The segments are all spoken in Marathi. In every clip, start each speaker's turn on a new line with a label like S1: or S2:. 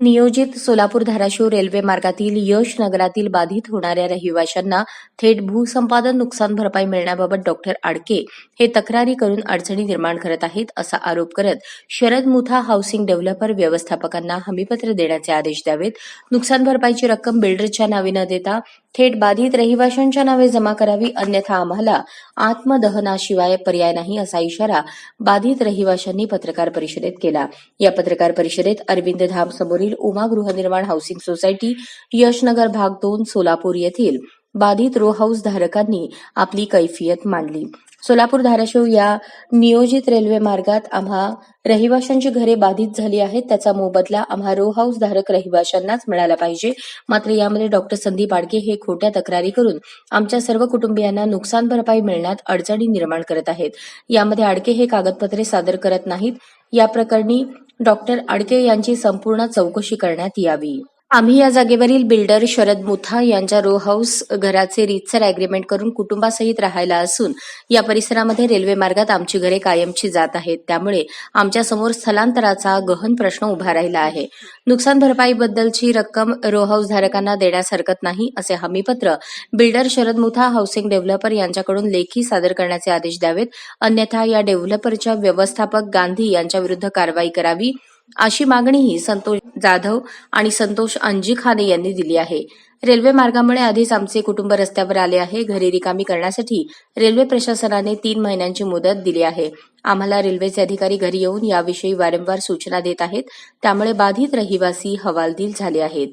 S1: नियोजित सोलापूर धाराशिव रेल्वे मार्गातील यश नगरातील बाधित होणाऱ्या रहिवाशांना थेट भूसंपादन नुकसान भरपाई मिळण्याबाबत डॉक्टर आडके हे तक्रारी करून अडचणी निर्माण करत आहेत असा आरोप करत शरद मुथा हाऊसिंग डेव्हलपर व्यवस्थापकांना हमीपत्र देण्याचे आदेश द्यावेत. नुकसान भरपाईची रक्कम बिल्डरच्या नावे न देता थेट बाधित रहिवाशांच्या नावे जमा करावी अन्यथा आम्हाला आत्मदहनाशिवाय पर्याय नाही असा इशारा बाधित रहिवाशांनी पत्रकार परिषदेत केला. या पत्रकार परिषदेत अरविंद धाम समोरील उमा गृहनिर्माण हाऊसिंग सोसायटी यशनगर भाग दोन सोलापूर येथील बाधित रो हाऊस धारकांनी आपली कैफियत मांडली. सोलापूर धाराशिव या नियोजित रेल्वे मार्गात आम्हा रहिवाशांची घरे बाधित झाली आहेत त्याचा मोबदला आम्हा रो हाऊस धारक रहिवाशांनाच मिळाला पाहिजे. मात्र यामध्ये डॉक्टर संदीप आडके हे खोट्या तक्रारी करून आमच्या सर्व कुटुंबियांना नुकसान भरपाई मिळण्यात अडचणी निर्माण करत आहेत. यामध्ये आडके हे कागदपत्रे सादर करत नाहीत. या प्रकरणी डॉक्टर अडके यांची संपूर्ण चौकशी करण्यात यावी. आम्ही या जागेवरील बिल्डर शरद मुथा यांच्या रो हाऊस घराचे रीतसर अग्रीमेंट करून कुटुंबासहित राहायला असून या परिसरामध्ये रेल्वे मार्गात आमची घरे कायमची जात आहेत. त्यामुळे आमच्यासमोर स्थलांतराचा गहन प्रश्न उभा राहिला आहे. नुकसान भरपाईबद्दलची रक्कम रो हाऊस धारकांना देण्यास हरकत नाही असे हमीपत्र builder Sharad Mutha housing developer यांच्याकडून लेखी सादर करण्याचे आदेश द्यावेत. अन्यथा या डेव्हलपरच्या व्यवस्थापक गांधी यांच्या विरुद्ध कारवाई करावी. अशी मागणीही संतोष जाधव आणि संतोष अंजिखाने यांनी दिली आहे. रेल्वे मार्गामुळे आधीच आमचे कुटुंब रस्त्यावर आले आहे. घरे रिकामी करण्यासाठी रेल्वे प्रशासनाने तीन महिन्यांची मुदत दिली आहे. आम्हाला रेल्वेचे अधिकारी घरी येऊन याविषयी वारंवार सूचना देत आहेत. त्यामुळे बाधित रहिवासी हवालदिल झाले आहेत.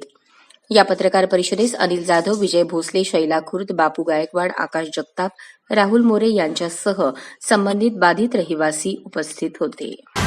S1: या पत्रकार परिषदेस अनिल जाधव विजय भोसले शैला खुर्द बापू गायकवाड आकाश जगताप राहुल मोरे यांच्यासह संबंधित बाधित रहिवासी उपस्थित होते.